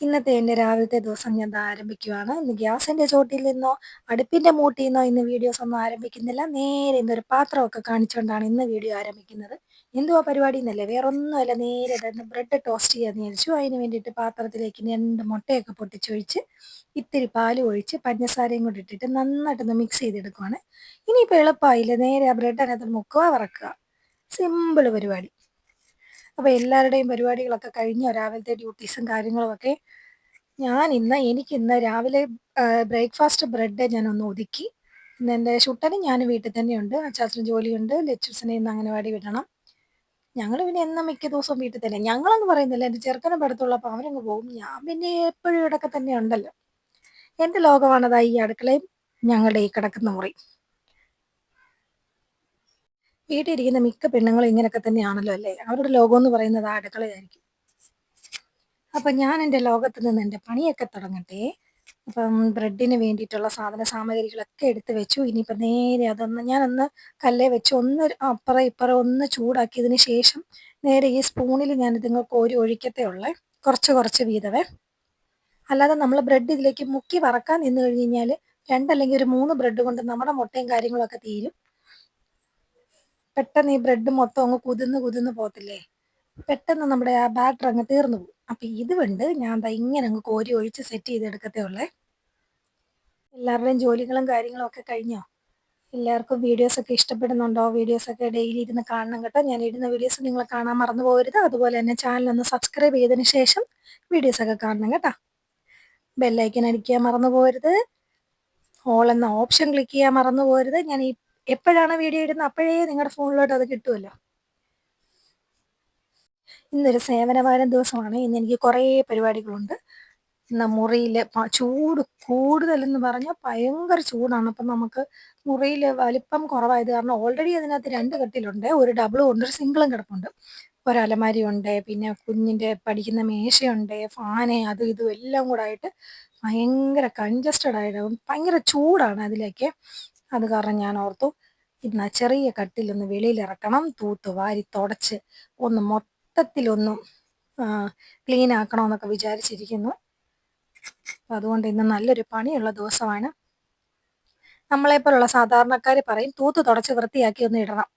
ഇന്നത്തെ എന്റെ രാവിലത്തെ ദിവസം ഞാൻ ആരംഭിക്കുകയാണ്. ഇന്ന് ഗ്യാസിന്റെ ചോട്ടിൽ നിന്നോ അടുപ്പിന്റെ മൂട്ടിൽ നിന്നോ ഇന്ന് വീഡിയോസ് ഒന്നും ആരംഭിക്കുന്നില്ല. നേരെ ഇന്നൊരു പാത്രമൊക്കെ കാണിച്ചുകൊണ്ടാണ് ഇന്ന് വീഡിയോ ആരംഭിക്കുന്നത്. എന്തുവാ പരിപാടി എന്നല്ലേ വേറൊന്നുമല്ല നേരെ തന്നെ ബ്രെഡ് ടോസ്റ്റ് ചെയ്യാൻ വിചാരിച്ചു. അതിന് വേണ്ടിയിട്ട് പാത്രത്തിലേക്ക് രണ്ട് മുട്ടയൊക്കെ പൊട്ടിച്ചൊഴിച്ച് ഇത്തിരി പാലും ഒഴിച്ച് പഞ്ചസാരയും കൂടി ഇട്ടിട്ട് നന്നായിട്ടൊന്ന് മിക്സ് ചെയ്തെടുക്കുവാണ്. ഇനിയിപ്പോൾ എളുപ്പമായില്ലേ നേരെ ആ ബ്രെഡ് അതിനകത്ത് മുക്കുക വറക്കുക സിമ്പിൾ പരിപാടി. അപ്പോൾ എല്ലാവരുടെയും പരിപാടികളൊക്കെ കഴിഞ്ഞോ രാവിലത്തെ ഡ്യൂട്ടീസും കാര്യങ്ങളുമൊക്കെ ഞാൻ ഇന്ന് എനിക്കിന്ന് രാവിലെ ബ്രേക്ക്ഫാസ്റ്റ് ബ്രെഡ് ഞാനൊന്ന് ഒതുക്കി. ഇന്ന് എന്റെ ഷുട്ടനും ഞാൻ വീട്ടിൽ തന്നെയുണ്ട്. അച്ചാച്ചന് ജോലിയുണ്ട്. ലച്ചൂസിനെ ഇന്ന് അംഗനവാടി വിടണം. ഞങ്ങൾ പിന്നെ എന്നും മിക്ക ദിവസവും വീട്ടിൽ തന്നെ. ഞങ്ങളെന്ന് പറയുന്നില്ല. എന്റെ ചെറുക്കനും പഠിത്തമുള്ളപ്പോൾ അവരങ്ങ് പോകും. ഞാൻ പിന്നെ എപ്പോഴും ഇവിടെയൊക്കെ തന്നെ ഉണ്ടല്ലോ. എന്റെ ലോകമാണതായി ഈ അടുക്കളയും ഞങ്ങളുടെ ഈ കിടക്കുന്ന മുറി. വീട്ടിൽ ഇരിക്കുന്ന മിക്ക പെണ്ണുങ്ങളും ഇങ്ങനെയൊക്കെ തന്നെയാണല്ലോ അല്ലേ? അവരുടെ ലോകം എന്ന് പറയുന്നത് ആ അടുക്കളയായിരിക്കും. അപ്പം ഞാൻ എന്റെ ലോകത്ത് നിന്ന് എന്റെ പണിയൊക്കെ തുടങ്ങട്ടെ. അപ്പം ബ്രെഡിന് വേണ്ടിയിട്ടുള്ള സാധന സാമഗ്രികളൊക്കെ എടുത്ത് വെച്ചു. ഇനിയിപ്പോൾ നേരെ അതൊന്ന് ഞാനൊന്ന് കല്ലേ വെച്ച് ഒന്ന് അപ്പുറം ഇപ്പുറം ഒന്ന് ചൂടാക്കിയതിന് ശേഷം നേരെ ഈ സ്പൂണിൽ ഞാൻ ഇതിങ്ങൾ കോരി ഒഴിക്കത്തേ ഉള്ളേ. കുറച്ച് കുറച്ച് വീതവേ. അല്ലാതെ നമ്മൾ ബ്രെഡ് ഇതിലേക്ക് മുക്കി വറക്കാൻ നിന്ന് കഴിഞ്ഞ് കഴിഞ്ഞാൽ രണ്ടല്ലെങ്കിൽ ഒരു മൂന്ന് ബ്രെഡ് കൊണ്ട് നമ്മുടെ മുട്ടയും കാര്യങ്ങളൊക്കെ തീരും. പെട്ടെന്ന് ഈ ബ്രെഡ് മൊത്തം അങ്ങ് കുതിർന്ന് കുതിർന്ന് പോകത്തില്ലേ? പെട്ടെന്ന് നമ്മുടെ ആ ബാറ്റർ അങ്ങ് തീർന്നു പോകും. അപ്പം ഇത് കൊണ്ട് ഞാൻ ദാ ഇങ്ങനെ അങ്ങ് കോരി ഒഴിച്ച് സെറ്റ് ചെയ്തെടുക്കത്തേ ഉള്ളേ. എല്ലാവരുടെയും ജോലികളും കാര്യങ്ങളും ഒക്കെ കഴിഞ്ഞോ? എല്ലാവർക്കും വീഡിയോസ് ഒക്കെ ഇഷ്ടപ്പെടുന്നുണ്ടോ? വീഡിയോസ് ഒക്കെ ഡെയിലി ഇരുന്ന് കാണണം കേട്ടോ. ഞാൻ ഇടുന്ന വീഡിയോസ് നിങ്ങൾ കാണാൻ മറന്നു പോകരുത്. അതുപോലെ തന്നെ ചാനൽ ഒന്ന് സബ്സ്ക്രൈബ് ചെയ്തതിന് ശേഷം വീഡിയോസ് ഒക്കെ കാണണം കേട്ടോ. ബെല്ലൈക്കൻ അടിക്കാൻ മറന്നു പോകരുത്. ഓൾ എന്ന ഓപ്ഷൻ ക്ലിക്ക് ചെയ്യാൻ മറന്നു പോകരുത്. ഞാൻ ഈ എപ്പോഴാണ് വീഡിയോ ഇടുന്നത് അപ്പോഴേ നിങ്ങളുടെ ഫോണിലോട്ട് അത് കിട്ടുമല്ലോ ഇന്നൊരു സേവനവാരം ദിവസമാണ്. ഇന്ന് എനിക്ക് കുറേ പരിപാടികളുണ്ട്. ഇന്ന് മുറിയിൽ ചൂട് കൂടുതലെന്ന് പറഞ്ഞാൽ ഭയങ്കര ചൂടാണ്. അപ്പം നമുക്ക് മുറിയിൽ വലിപ്പം കുറവായത് കാരണം ഓൾറെഡി അതിനകത്ത് രണ്ട് കെട്ടിലുണ്ട്. ഒരു ഡബിളും ഉണ്ട് ഒരു സിംഗിളും കിടപ്പുണ്ട്. ഒരു അലമാരി ഉണ്ട് പിന്നെ കുഞ്ഞിന്റെ പഠിക്കുന്ന മേശയുണ്ട് ഫാന് അതും ഇതും എല്ലാം കൂടെ ആയിട്ട് ഭയങ്കര കൺജസ്റ്റഡ് ആയിട്ട് ഭയങ്കര ചൂടാണ് അതിലേക്ക്. അത് കാരണം ഞാൻ ഓർത്തു ഇന്ന് ചെറിയ കട്ടിലൊന്ന് വെളിയിലിറക്കണം. തൂത്ത് വാരി തുടച്ച് ഒന്ന് മൊത്തത്തിലൊന്നും ക്ലീൻ ആക്കണമെന്നൊക്കെ വിചാരിച്ചിരിക്കുന്നു. അതുകൊണ്ട് ഇന്ന് നല്ലൊരു പണിയുള്ള ദിവസമാണ്. നമ്മളെപ്പോലുള്ള സാധാരണക്കാർ പറയും തൂത്ത് തുടച്ച് വൃത്തിയാക്കി ഒന്ന് ഇടണം.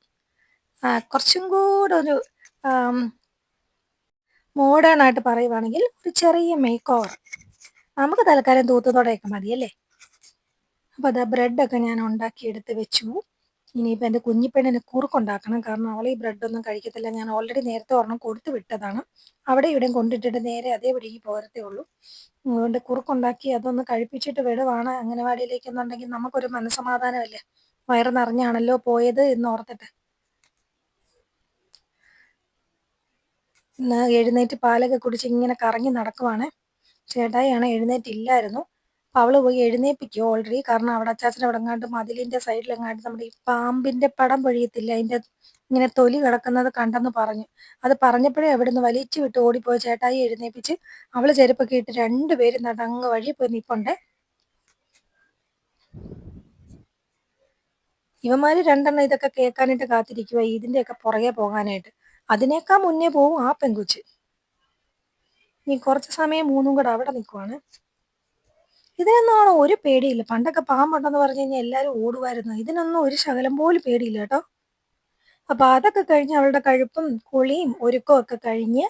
കുറച്ചും കൂടെ ഒരു മോഡേൺ ആയിട്ട് പറയുവാണെങ്കിൽ ഒരു ചെറിയ മേക്ക് ഓവർ നമുക്ക് തൽക്കാലം തൂത്ത് തുടയൊക്കെ മതിയല്ലേ? അപ്പോൾ അത് ബ്രെഡൊക്കെ ഞാൻ ഉണ്ടാക്കി എടുത്ത് വെച്ചു. ഇനിയിപ്പോൾ എന്റെ കുഞ്ഞിപ്പെണ്ണിന് കുറുക്കുണ്ടാക്കണം. കാരണം അവൾ ഈ ബ്രെഡൊന്നും കഴിക്കത്തില്ല. ഞാൻ ഓൾറെഡി നേരത്തെ ഒരെണ്ണം കൊടുത്തു വിട്ടതാണ്. അവിടെ ഇവിടെയും കൊണ്ടിട്ടിട്ട് നേരെ അതേപടിക്ക് പോരത്തേ ഉള്ളൂ. അതുകൊണ്ട് കുറുക്കുണ്ടാക്കി അതൊന്ന് കഴിപ്പിച്ചിട്ട് വിടുവാണ് അംഗനവാടിയിലേക്ക് എന്നുണ്ടെങ്കിൽ നമുക്കൊരു മനസ്സമാധാനമല്ലേ? വയറ് നിറഞ്ഞാണല്ലോ പോയത് എന്ന് ഓർത്തിട്ട്. എഴുന്നേറ്റ് പാലൊക്കെ കുടിച്ച് ഇങ്ങനെ കറങ്ങി നടക്കുവാണ്. ചേട്ടായിയാണ് എഴുന്നേറ്റില്ലായിരുന്നു. അപ്പോൾ അവൾ പോയി എഴുന്നേപ്പിക്കും ഓൾറെഡി കാരണം അവിടെ അച്ചാച്ചൻ അവിടെ എങ്ങാണ്ട് മതിലിന്റെ സൈഡിലെങ്ങാണ്ട് നമ്മുടെ ഈ പാമ്പിന്റെ പടം പൊഴിയത്തില്ല? അതിന്റെ ഇങ്ങനെ തൊലി കിടക്കുന്നത് കണ്ടെന്ന് പറഞ്ഞു. അത് പറഞ്ഞപ്പോഴേ അവിടുന്ന് വലിച്ചു വിട്ട് ഓടിപ്പോയി ചേട്ടായി എഴുന്നേപ്പിച്ച് അവൾ ചെരുപ്പൊക്കെ ഇട്ട് രണ്ടുപേരും നടങ്ങ് വഴി പോയി നിൽപ്പുണ്ടേ ഇവന്മാര് രണ്ടെണ്ണം ഇതൊക്കെ കേൾക്കാനായിട്ട് കാത്തിരിക്കുക ഇതിന്റെയൊക്കെ പുറകെ പോകാനായിട്ട്. അതിനേക്കാൾ മുന്നേ പോവും ആ പെങ്കുച്ച് നീ കുറച്ച് സമയം മൂന്നും കൂടെ അവിടെ നിൽക്കുവാണ് ഇതിനൊന്നും ഒരു പേടിയില്ല? പണ്ടൊക്കെ പാമ്പുണ്ടെന്ന് പറഞ്ഞു കഴിഞ്ഞാൽ എല്ലാവരും ഓടുമായിരുന്നു ഇതിനൊന്നും ഒരു ശകലം പോലും പേടിയില്ല കേട്ടോ. അപ്പോൾ അതൊക്കെ കഴിഞ്ഞ് അവളുടെ കഴുപ്പും കുളിയും ഒരുക്കവും ഒക്കെ കഴിഞ്ഞ്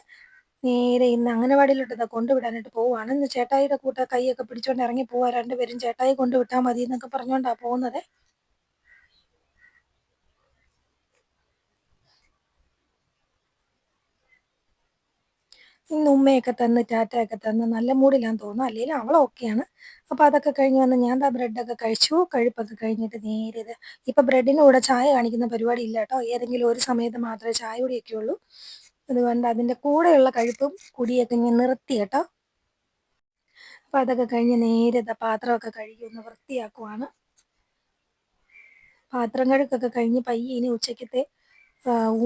നേരെ ഇന്ന് അംഗനവാടിയിലോട്ട് ഇതാ കൊണ്ടുവിടാനായിട്ട് പോവുകയാണ് ഇന്ന് ചേട്ടായിയുടെ കൂട്ട കൈയൊക്കെ പിടിച്ചോണ്ട് ഇറങ്ങി പോവാ. രണ്ടുപേരും ചേട്ടായി കൊണ്ടുവിട്ടാൽ മതി എന്നൊക്കെ പറഞ്ഞുകൊണ്ടാണ് പോകുന്നത്. ഇന്ന് ഉമ്മയൊക്കെ തന്ന് ടാറ്റയൊക്കെ തന്ന് നല്ല മൂഡിലാന്ന് തോന്നുന്നു. അല്ലെങ്കിൽ അവൾ ഓക്കെയാണ്. അപ്പോൾ അതൊക്കെ കഴിഞ്ഞ് വന്ന് ഞാൻ ആ ബ്രെഡൊക്കെ കഴിച്ചു. കഴിപ്പൊക്കെ കഴിഞ്ഞിട്ട് നേരെ ഇപ്പം ബ്രെഡിന്റെ കൂടെ ചായ കാണിക്കുന്ന പരിപാടി ഇല്ല കേട്ടോ. ഏതെങ്കിലും ഒരു സമയത്ത് മാത്രമേ ചായ കുടിയൊക്കെ ഉള്ളൂ. അതുകൊണ്ട് അതിന്റെ കൂടെയുള്ള കഴിപ്പും കുടിയൊക്കെ ഞാൻ നിർത്തി കേട്ടോ. അപ്പം അതൊക്കെ കഴിഞ്ഞ് നേരെ ഇതാ പാത്രമൊക്കെ കഴുകി ഒന്ന് വൃത്തിയാക്കുവാണ്. പാത്രം കഴുക്കൊക്കെ കഴിഞ്ഞ് പയ്യെ ഇനി ഉച്ചയ്ക്കത്തെ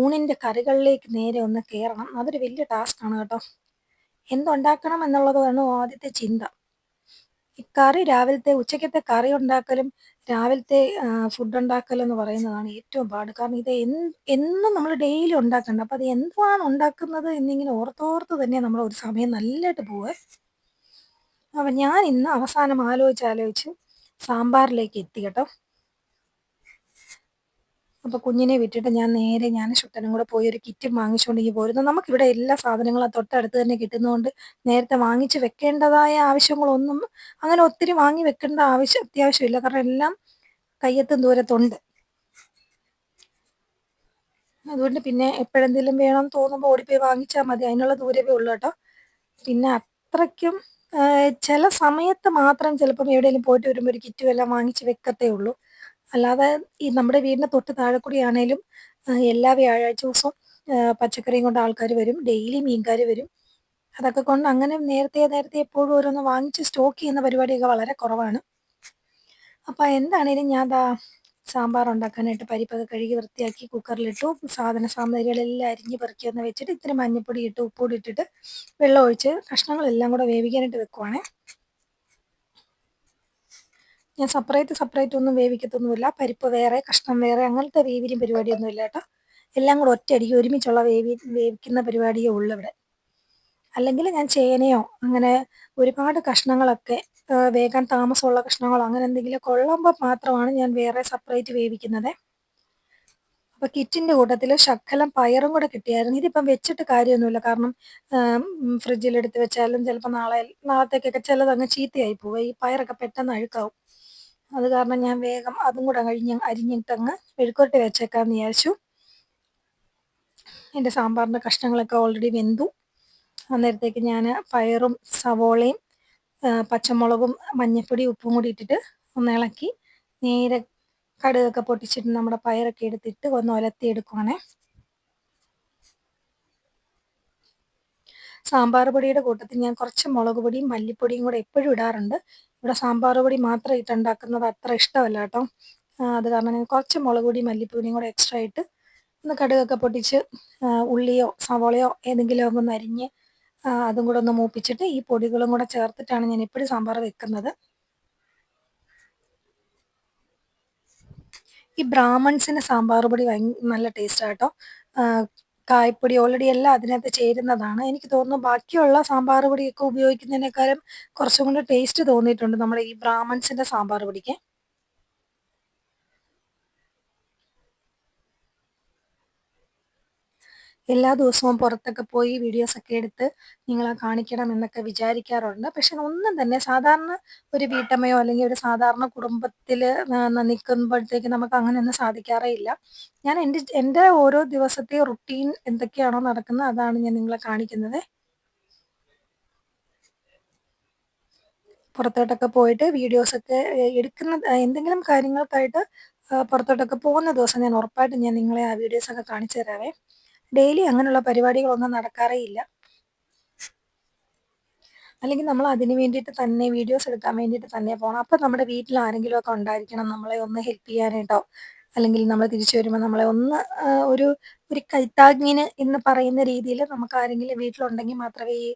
ഊണിന്റെ കറികളിലേക്ക് നേരെ ഒന്ന് കയറണം അതൊരു വലിയ ടാസ്ക് ആണ് കേട്ടോ. എന്തുണ്ടാക്കണം എന്നുള്ളതാണ് ആദ്യത്തെ ചിന്ത. കറി രാവിലത്തെ ഉച്ചയ്ക്കത്തെ കറി ഉണ്ടാക്കലും രാവിലത്തെ ഫുഡ് ഉണ്ടാക്കലും എന്ന് പറയുന്നതാണ് ഏറ്റവും പാട്. കാരണം ഇത് എന്നും നമ്മൾ ഡെയിലി ഉണ്ടാക്കണ്ട. അപ്പം അത് എന്തുവാണ് ഉണ്ടാക്കുന്നത് എന്നിങ്ങനെ ഓർത്തോർത്ത് തന്നെ നമ്മൾ ഒരു സമയം നല്ലതായിട്ട് പോവേ. അപ്പം ഞാൻ ഇന്ന് അവസാനം ആലോചിച്ച് ആലോചിച്ച് സാമ്പാറിലേക്ക് എത്തി കേട്ടോ. അപ്പോൾ കുഞ്ഞിനെ വിട്ടിട്ട് ഞാൻ നേരെ ഞാൻ ശുദ്ധനും കൂടെ പോയി ഒരു കിറ്റും വാങ്ങിച്ചുകൊണ്ട് ഇങ്ങനെ പോരുന്നു. നമുക്കിവിടെ എല്ലാ സാധനങ്ങളും തൊട്ടടുത്ത് തന്നെ കിട്ടുന്നതുകൊണ്ട് നേരത്തെ വാങ്ങിച്ച് വെക്കേണ്ടതായ ആവശ്യങ്ങളൊന്നും അങ്ങനെ ഒത്തിരി വാങ്ങി വെക്കേണ്ട ആവശ്യം അത്യാവശ്യമില്ല. കാരണം എല്ലാം കയ്യെത്തും ദൂരത്തുണ്ട്. അതുകൊണ്ട് പിന്നെ എപ്പോഴെന്തെങ്കിലും വേണം തോന്നുമ്പോൾ ഓടിപ്പോയി വാങ്ങിച്ചാൽ മതി. അതിനുള്ള ദൂരമേ ഉള്ളൂ കേട്ടോ. പിന്നെ അത്രയ്ക്കും ചില സമയത്ത് മാത്രം ചിലപ്പം എവിടെയെങ്കിലും പോയിട്ട് വരുമ്പോൾ ഒരു കിറ്റും എല്ലാം വാങ്ങിച്ച് വെക്കത്തേ ഉള്ളൂ. അല്ലാതെ ഈ നമ്മുടെ വീടിന്റെ തൊട്ട് താഴെ കൂടിയാണേലും എല്ലാ വ്യാഴാഴ്ച ദിവസവും പച്ചക്കറിയും കൊണ്ട് ആൾക്കാർ വരും ഡെയിലി മീൻകാർ വരും. അതൊക്കെ കൊണ്ട് അങ്ങനെ നേരത്തെ നേരത്തെ എപ്പോഴും ഓരോന്ന് വാങ്ങിച്ച് സ്റ്റോക്ക് ചെയ്യുന്ന പരിപാടിയൊക്കെ വളരെ കുറവാണ്. അപ്പോൾ എന്താണേലും ഞാൻ ദാ സാമ്പാർ ഉണ്ടാക്കാനായിട്ട് പരിപ്പൊക്കെ കഴുകി വൃത്തിയാക്കി കുക്കറിലിട്ടു സാധന സാമഗ്രികളെല്ലാം അരിഞ്ഞ് പെറുക്കിയെന്ന് വെച്ചിട്ട് ഇത്തിരി മഞ്ഞപ്പൊടി ഇട്ട് ഉപ്പൊടി ഇട്ടിട്ട് വെള്ളം ഒഴിച്ച് കഷ്ണങ്ങളെല്ലാം കൂടെ വേവിക്കാനായിട്ട് വെക്കുവാണേ. ഞാൻ സെപ്പറേറ്റ് സെപ്പറേറ്റ് ഒന്നും വേവിക്കത്തൊന്നുമില്ല. പരിപ്പ് വേറെ കഷ്ണം വേറെ അങ്ങനത്തെ വേവിലും പരിപാടിയൊന്നും ഇല്ല കേട്ടോ. എല്ലാം കൂടെ ഒറ്റയടിക്ക് ഒരുമിച്ചുള്ള വേവി വേവിക്കുന്ന പരിപാടിയേ ഉള്ളൂ ഇവിടെ. അല്ലെങ്കിൽ ഞാൻ ചേനയോ അങ്ങനെ ഒരുപാട് കഷ്ണങ്ങളൊക്കെ വേഗം താമസമുള്ള കഷ്ണങ്ങളോ അങ്ങനെ എന്തെങ്കിലും കൊള്ളുമ്പോൾ മാത്രമാണ് ഞാൻ വേറെ സെപ്പറേറ്റ് വേവിക്കുന്നത്. അപ്പോൾ കിറ്റിന്റെ കൂട്ടത്തിൽ ശക്കലം പയറും കൂടെ കിട്ടിയായിരുന്നു. ഇതിപ്പം വെച്ചിട്ട് കാര്യമൊന്നുമില്ല. കാരണം ഫ്രിഡ്ജിലെടുത്ത് വെച്ചാലും ചിലപ്പോൾ നാളെ നാളത്തേക്കൊക്കെ ചിലതങ്ങ് ചീത്തയായി പോവുക ഈ പയറൊക്കെ പെട്ടെന്ന് അഴുക്കാവും. അത് കാരണം ഞാൻ വേഗം അതും കൂടെ കഴിഞ്ഞ് അരിഞ്ഞിട്ടങ്ങ് മെഴുക്കുരട്ടി വെച്ചേക്കാമെന്ന് വിചാരിച്ചു. എന്റെ സാമ്പാറിന്റെ കഷ്ണങ്ങളൊക്കെ ഓൾറെഡി വെന്തു. അന്നേരത്തേക്ക് ഞാൻ പയറും സവോളയും പച്ചമുളകും മഞ്ഞൾപ്പൊടി ഉപ്പും കൂടി ഇട്ടിട്ട് ഒന്ന് ഇളക്കി നേരെ കടുകൊക്കെ പൊട്ടിച്ചിട്ട് നമ്മുടെ പയറൊക്കെ എടുത്തിട്ട് ഒന്ന് ഒലത്തി എടുക്കുവാണേ സാമ്പാർ പൊടിയുടെ കൂട്ടത്തിൽ ഞാൻ കുറച്ച് മുളക് പൊടിയും മല്ലിപ്പൊടിയും കൂടെ എപ്പോഴും ഇടാറുണ്ട്. ഇവിടെ സാമ്പാർ പൊടി മാത്രം ഇട്ടുണ്ടാക്കുന്നത് അത്ര ഇഷ്ടമല്ല കേട്ടോ. അത് കാരണം കുറച്ച് മുളക് പൊടി മല്ലിപ്പൊടിയും കൂടെ എക്സ്ട്രാ ഇട്ട് ഒന്ന് കടുകൊക്കെ പൊട്ടിച്ച് ഉള്ളിയോ സവോളയോ ഏതെങ്കിലും ഒന്ന് അരിഞ്ഞ് അതും കൂടെ ഒന്ന് മൂപ്പിച്ചിട്ട് ഈ പൊടികളും കൂടെ ചേർത്തിട്ടാണ് ഞാൻ എപ്പോഴും സാമ്പാർ വെക്കുന്നത്. ഈ ബ്രാഹ്മൺസിന് സാമ്പാർ പൊടി നല്ല ടേസ്റ്റ് കേട്ടോ. ആ, കായപ്പൊടി ഓൾറെഡി എല്ലാം അതിനകത്ത് ചേരുന്നതാണ്. എനിക്ക് തോന്നുന്നു ബാക്കിയുള്ള സാമ്പാർ പൊടിയൊക്കെ ഉപയോഗിക്കുന്നതിനേക്കാളും കുറച്ചും കൂടെ ടേസ്റ്റ് തോന്നിയിട്ടുണ്ട് നമ്മുടെ ഈ ബ്രാഹ്മൺസിന്റെ സാമ്പാർ പൊടിക്ക്. എല്ലാ ദിവസവും പുറത്തൊക്കെ പോയി വീഡിയോസൊക്കെ എടുത്ത് നിങ്ങളെ കാണിക്കണം എന്നൊക്കെ വിചാരിക്കാറുണ്ട്. പക്ഷെ ഒന്നും തന്നെ സാധാരണ ഒരു വീട്ടമ്മയോ അല്ലെങ്കിൽ ഒരു സാധാരണ കുടുംബത്തിൽ നിൽക്കുമ്പോഴത്തേക്ക് നമുക്ക് അങ്ങനെയൊന്നും സാധിക്കാറേ ഇല്ല. ഞാൻ എന്റെ എന്റെ ഓരോ ദിവസത്തെ റുട്ടീൻ എന്തൊക്കെയാണോ നടക്കുന്നത് അതാണ് ഞാൻ നിങ്ങളെ കാണിക്കുന്നത്. പുറത്തോട്ടൊക്കെ പോയിട്ട് വീഡിയോസൊക്കെ എടുക്കുന്ന എന്തെങ്കിലും കാര്യങ്ങൾക്കായിട്ട് പുറത്തോട്ടൊക്കെ പോകുന്ന ദിവസം ഞാൻ ഉറപ്പായിട്ടും ഞാൻ നിങ്ങളെ ആ വീഡിയോസൊക്കെ കാണിച്ചു തരാവേ. ഡെയിലി അങ്ങനെയുള്ള പരിപാടികളൊന്നും നടക്കാറേ ഇല്ല. അല്ലെങ്കിൽ നമ്മൾ അതിന് വേണ്ടിയിട്ട് തന്നെ വീഡിയോസ് എടുക്കാൻ വേണ്ടിയിട്ട് തന്നെ പോകണം അപ്പം നമ്മുടെ വീട്ടിൽ ആരെങ്കിലും ഒക്കെ ഉണ്ടായിരിക്കണം നമ്മളെ ഒന്ന് ഹെൽപ്പ് ചെയ്യാനായിട്ടോ അല്ലെങ്കിൽ നമ്മൾ തിരിച്ചു വരുമ്പോൾ നമ്മളെ ഒന്ന് ഒരു ഒരു കൈത്താങ്ങിന് എന്ന് പറയുന്ന രീതിയിൽ നമുക്ക് ആരെങ്കിലും വീട്ടിലുണ്ടെങ്കിൽ മാത്രമേ ഈ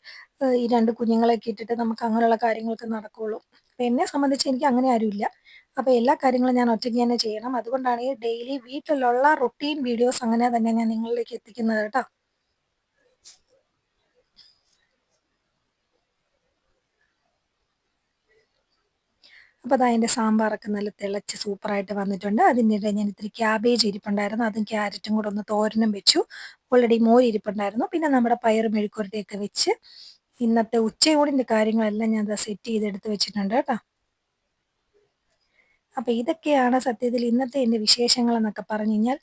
ഈ രണ്ട് കുഞ്ഞുങ്ങളെ ഇട്ടിട്ട് നമുക്ക് അങ്ങനെയുള്ള കാര്യങ്ങളൊക്കെ നടക്കുകയുള്ളൂ എന്നെ സംബന്ധിച്ച് എനിക്ക് അങ്ങനെ ആരുമില്ല. അപ്പോൾ എല്ലാ കാര്യങ്ങളും ഞാൻ ഒറ്റയ്ക്ക് തന്നെ ചെയ്യണം. അതുകൊണ്ടാണ് ഈ ഡെയിലി വീട്ടിലുള്ള റൊട്ടീൻ വീഡിയോസ് അങ്ങനെ തന്നെ ഞാൻ നിങ്ങളിലേക്ക് എത്തിക്കുന്നത് കേട്ടോ. അപ്പോൾ അതാ എന്റെ സാമ്പാറൊക്കെ നല്ല തിളച്ച് സൂപ്പറായിട്ട് വന്നിട്ടുണ്ട്. ഇടയിൽ ഞാൻ ഇത്തിരി ക്യാബേജ് ഇരിപ്പുണ്ടായിരുന്നു. അതും ക്യാരറ്റും കൂടെ ഒന്ന് തോരനും വെച്ചു. ഓൾറെഡി മോര് ഇരിപ്പുണ്ടായിരുന്നു. പിന്നെ നമ്മുടെ പയർ മെഴുക്കുരട്ടിയൊക്കെ വെച്ച് ഇന്നത്തെ ഉച്ചയൂടിന്റെ കാര്യങ്ങളെല്ലാം ഞാൻ സെറ്റ് ചെയ്തെടുത്ത് വെച്ചിട്ടുണ്ട് കേട്ടോ. അപ്പോൾ ഇതൊക്കെയാണ് സത്യത്തിൽ ഇന്നത്തെ എന്റെ വിശേഷങ്ങൾ എന്നൊക്കെ പറഞ്ഞു കഴിഞ്ഞാൽ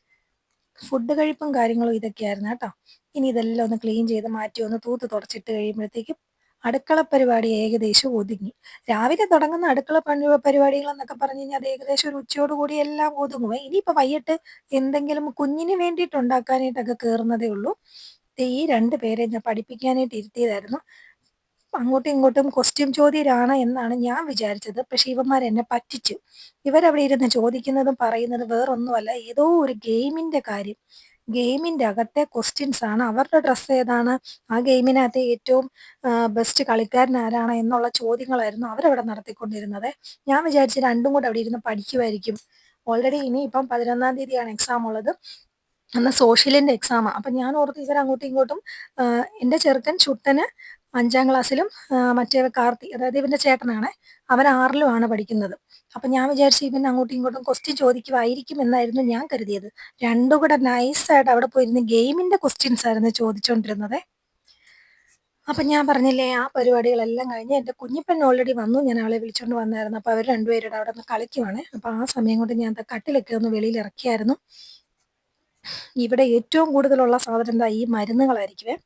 ഫുഡ് കഴിപ്പും കാര്യങ്ങളും ഇതൊക്കെയായിരുന്നു കേട്ടോ. ഇനി ഇതെല്ലാം ഒന്ന് ക്ലീൻ ചെയ്ത് മാറ്റി ഒന്ന് തൂത്ത് തുടച്ചിട്ട് കഴിയുമ്പോഴത്തേക്കും അടുക്കള പരിപാടി ഏകദേശം ഒതുങ്ങി. രാവിലെ തുടങ്ങുന്ന അടുക്കള പരിപാടികൾ എന്നൊക്കെ പറഞ്ഞു കഴിഞ്ഞാൽ അത് ഏകദേശം ഒരു ഉച്ചയോട് കൂടി എല്ലാം ഒതുങ്ങും. ഇനിയിപ്പോൾ വൈകിട്ട് എന്തെങ്കിലും കുഞ്ഞിന് വേണ്ടിയിട്ട് ഉണ്ടാക്കാനായിട്ടൊക്കെ കയറുന്നതേ ഉള്ളൂ. ഈ രണ്ട് പേരെ ഞാൻ പഠിപ്പിക്കാനായിട്ട് ഇരുത്തിയതായിരുന്നു. അങ്ങോട്ടും ഇങ്ങോട്ടും ക്വസ്റ്റ്യൻ ചോദ്യരാണ് എന്നാണ് ഞാൻ വിചാരിച്ചത്. പക്ഷെ ഇവന്മാർ എന്നെ പറ്റിച്ചു. ഇവരവിടെ ഇരുന്ന് ചോദിക്കുന്നതും പറയുന്നതും വേറൊന്നുമല്ല. ഏതോ ഒരു ഗെയിമിന്റെ കാര്യം. ഗെയിമിന്റെ അകത്തെ ക്വസ്റ്റ്യൻസ് ആണ്. അവരുടെ ഡ്രസ്സ് ഏതാണ്? ആ ഗെയിമിനകത്തെ ഏറ്റവും ബെസ്റ്റ് കളിക്കാരൻ ആരാണ് എന്നുള്ള ചോദ്യങ്ങളായിരുന്നു അവരവിടെ നടത്തിക്കൊണ്ടിരുന്നത്. ഞാൻ വിചാരിച്ച് രണ്ടും കൂടെ അവിടെ ഇരുന്ന് പഠിക്കുമായിരിക്കും ഓൾറെഡി ഇനി ഇപ്പം പതിനൊന്നാം തീയതിയാണ് എക്സാം ഉള്ളത്. അന്ന് സോഷ്യലിന്റെ എക്സാമാണ് അപ്പം ഞാൻ ഓർത്ത് ഇവർ അങ്ങോട്ടും ഇങ്ങോട്ടും എന്റെ ചെറുക്കൻ ചുട്ടന് അഞ്ചാം ക്ലാസ്സിലും മറ്റേ കാർത്തി അതായത് ഇവന്റെ ചേട്ടനാണ് അവൻ ആറിലുമാണ് പഠിക്കുന്നത്. അപ്പം ഞാൻ വിചാരിച്ചു ഇവൻ അങ്ങോട്ടും ഇങ്ങോട്ടും ക്വസ്റ്റ്യൻ ചോദിക്കുമായിരിക്കും എന്നായിരുന്നു ഞാൻ കരുതിയത്. രണ്ടും കൂടെ നൈസായിട്ട് അവിടെ പോയിരുന്ന ഗെയിമിന്റെ ക്വസ്റ്റ്യൻസ് ആയിരുന്നു ചോദിച്ചുകൊണ്ടിരുന്നത് അപ്പം ഞാൻ പറഞ്ഞില്ലേ ആ പരിപാടികളെല്ലാം കഴിഞ്ഞ് എന്റെ കുഞ്ഞിപ്പൻ ഓൾറെഡി വന്നു. ഞാൻ അവളെ വിളിച്ചുകൊണ്ട് വന്നായിരുന്നു. അപ്പോൾ അവർ രണ്ടുപേരുടെ അവിടെ നിന്ന് കളിക്കുവാണ്. അപ്പോൾ ആ സമയം കൊണ്ട് ഞാൻ കട്ടിലൊക്കെ ഒന്ന് വെളിയിൽ ഇറക്കിയായിരുന്നു. ഇവിടെ ഏറ്റവും കൂടുതലുള്ള സാധനം എന്താ? ഈ മരുന്നുകളായിരിക്കുമേ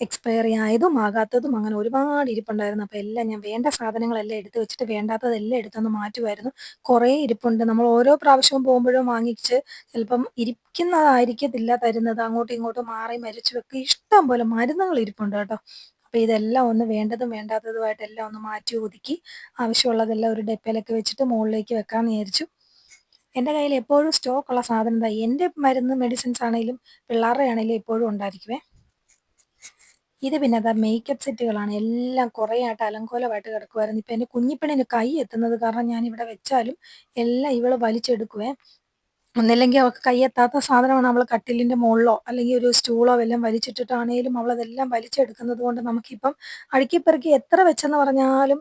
എക്സ്പയറി ആയതും ആകാത്തതും അങ്ങനെ ഒരുപാട് ഇരിപ്പുണ്ടായിരുന്നു. അപ്പോൾ എല്ലാം ഞാൻ വേണ്ട സാധനങ്ങളെല്ലാം എടുത്ത് വെച്ചിട്ട് വേണ്ടാത്തതെല്ലാം എടുത്തൊന്ന് മാറ്റുമായിരുന്നു. കുറേ ഇരിപ്പുണ്ട്. നമ്മൾ ഓരോ പ്രാവശ്യവും പോകുമ്പോഴും വാങ്ങിച്ച് ചിലപ്പം ഇരിക്കുന്നതായിരിക്കത്തില്ല തരുന്നത്. അങ്ങോട്ടും ഇങ്ങോട്ടും മാറി മരിച്ചു വെക്കുക ഇഷ്ടം പോലെ മരുന്നുകൾ ഇരിപ്പുണ്ട് കേട്ടോ. അപ്പോൾ ഇതെല്ലാം ഒന്ന് വേണ്ടതും വേണ്ടാത്തതുമായിട്ടെല്ലാം ഒന്ന് മാറ്റി ഒതുക്കി ആവശ്യമുള്ളതെല്ലാം ഒരു ഡെപ്പയിലൊക്കെ വെച്ചിട്ട് മുകളിലേക്ക് വെക്കാമെന്ന് വിചാരിച്ചു. എന്റെ കയ്യിൽ എപ്പോഴും സ്റ്റോക്ക് ഉള്ള സാധനം എന്താ എന്റെ മരുന്ന് മെഡിസിൻസ് ആണെങ്കിലും പിള്ളേരുടെ ആണെങ്കിലും എപ്പോഴും ഉണ്ടായിരിക്കുമേ ഇത് പിന്നെ അതാ മേക്കപ്പ് സെറ്റുകളാണ് എല്ലാം കുറേ ആയിട്ട് അലങ്കോലമായിട്ട് കിടക്കുമായിരുന്നു ഇപ്പം എന്റെ കുഞ്ഞിപ്പണിന് കൈ എത്തുന്നത് കാരണം ഞാൻ ഇവിടെ വെച്ചാലും എല്ലാം ഇവൾ വലിച്ചെടുക്കുവേ. ഒന്നില്ലെങ്കിൽ അവൾക്ക് കൈ എത്താത്ത സാധനമാണ് അവൾ കട്ടിലിന്റെ മുകളിലോ അല്ലെങ്കിൽ ഒരു സ്റ്റൂളോ എല്ലാം വലിച്ചിട്ടിട്ടാണേലും അവൾ അതെല്ലാം വലിച്ചെടുക്കുന്നത് കൊണ്ട് നമുക്കിപ്പം അടുക്കിപ്പെറുക്കി എത്ര വെച്ചെന്ന് പറഞ്ഞാലും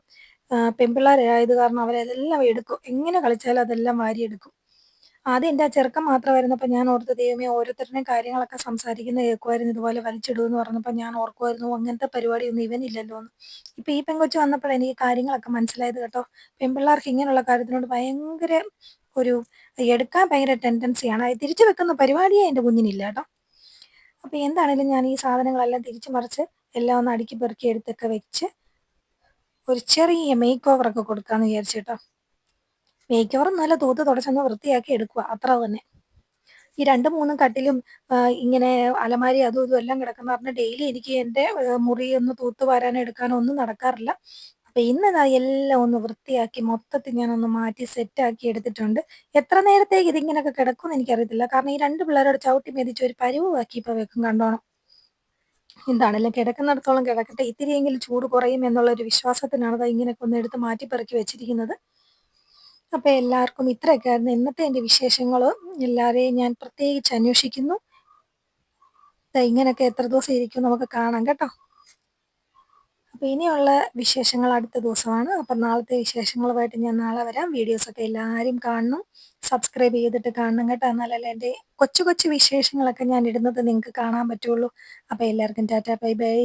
പെൺപിള്ളേരായത് കാരണം അവരെല്ലാം എടുക്കും. എങ്ങനെ കളിച്ചാലും അതെല്ലാം വാരിയെടുക്കും. ആദ്യം എന്റെ ആ ചെറുക്കം മാത്രമായിരുന്നപ്പോൾ ഞാൻ ഓർത്ത് ദൈവമേ ഓരോരുത്തരുടെയും കാര്യങ്ങളൊക്കെ സംസാരിക്കുന്ന കേൾക്കുമായിരുന്നു ഇതുപോലെ വലിച്ചിടുമെന്ന് പറഞ്ഞപ്പോൾ ഞാൻ ഓർക്കുമായിരുന്നു അങ്ങനത്തെ പരിപാടിയൊന്നും ഇവനില്ലല്ലോ എന്ന്. ഇപ്പം ഈ പെങ്കൊച്ച് വന്നപ്പോഴാണ് എനിക്ക് കാര്യങ്ങളൊക്കെ മനസ്സിലായത് കേട്ടോ. പെൺപിള്ളേർക്ക് ഇങ്ങനെയുള്ള കാര്യത്തിനോട് ഭയങ്കര ഒരു എടുക്കാൻ ഭയങ്കര ടെൻഡൻസിയാണ്. തിരിച്ചു വെക്കുന്ന പരിപാടിയേ എന്റെ കുഞ്ഞിനില്ല കേട്ടോ. അപ്പോൾ എന്താണെങ്കിലും ഞാൻ ഈ സാധനങ്ങളെല്ലാം തിരിച്ചു മറിച്ച് എല്ലാം ഒന്ന് അടുക്കി പെറുക്കി എടുത്തൊക്കെ വെച്ച് ഒരു ചെറിയ മേക്ക് ഓവറൊക്കെ കൊടുക്കാമെന്ന് വിചാരിച്ചു കേട്ടോ. മേക്ക് നല്ല തൂത്ത് തുടച്ചൊന്ന് വൃത്തിയാക്കി എടുക്കുക അത്ര തന്നെ. ഈ രണ്ട് മൂന്നും കട്ടിലും ഇങ്ങനെ അലമാരി അതും ഇതും എല്ലാം കിടക്കുന്ന പറഞ്ഞാൽ ഡെയിലി എനിക്ക് എന്റെ മുറി ഒന്ന് തൂത്ത് വാരാനോ എടുക്കാനോ ഒന്നും നടക്കാറില്ല. അപ്പൊ ഇന്ന് ഞാൻ എല്ലാം ഒന്ന് വൃത്തിയാക്കി മൊത്തത്തിൽ ഞാൻ ഒന്ന് മാറ്റി സെറ്റാക്കി എടുത്തിട്ടുണ്ട്. എത്ര നേരത്തേക്ക് ഇതിങ്ങനെയൊക്കെ കിടക്കുമെന്ന് എനിക്കറിയത്തില്ല. കാരണം ഈ രണ്ട് പിള്ളേരോട് ചവിട്ടി മെതിച്ച് ഒരു പരുവാക്കി ഇപ്പൊ വെക്കും കണ്ടോണം. എന്താണല്ലോ കിടക്കുന്നിടത്തോളം കിടക്കട്ടെ. ഇത്തിരിയെങ്കിലും ചൂട് കുറയും എന്നുള്ള ഒരു വിശ്വാസത്തിനാണ് അത് ഇങ്ങനെയൊക്കെ ഒന്ന് എടുത്ത് മാറ്റി വെച്ചിരിക്കുന്നത്. അപ്പോൾ എല്ലാവർക്കും ഇത്രയൊക്കെ ആയിരുന്നു ഇന്നത്തെ എന്റെ വിശേഷങ്ങൾ എല്ലാവരെയും ഞാൻ പ്രത്യേകിച്ച് അന്വേഷിക്കുന്നു. ഇങ്ങനെയൊക്കെ എത്ര ദിവസം ഇരിക്കും നമുക്ക് കാണാം കേട്ടോ. അപ്പോൾ ഇനിയുള്ള വിശേഷങ്ങൾ അടുത്ത ദിവസമാണ്. അപ്പം നാളത്തെ വിശേഷങ്ങളുമായിട്ട് ഞാൻ നാളെ വരാം. വീഡിയോസൊക്കെ എല്ലാവരും കാണണം. സബ്സ്ക്രൈബ് ചെയ്തിട്ട് കാണണം കേട്ടോ. എന്നാലല്ലേ എന്റെ കൊച്ചു കൊച്ചു വിശേഷങ്ങളൊക്കെ ഞാൻ ഇടുന്നത് നിങ്ങൾക്ക് കാണാൻ പറ്റുള്ളൂ. അപ്പോൾ എല്ലാവർക്കും ടാറ്റാ ബൈ ബൈ.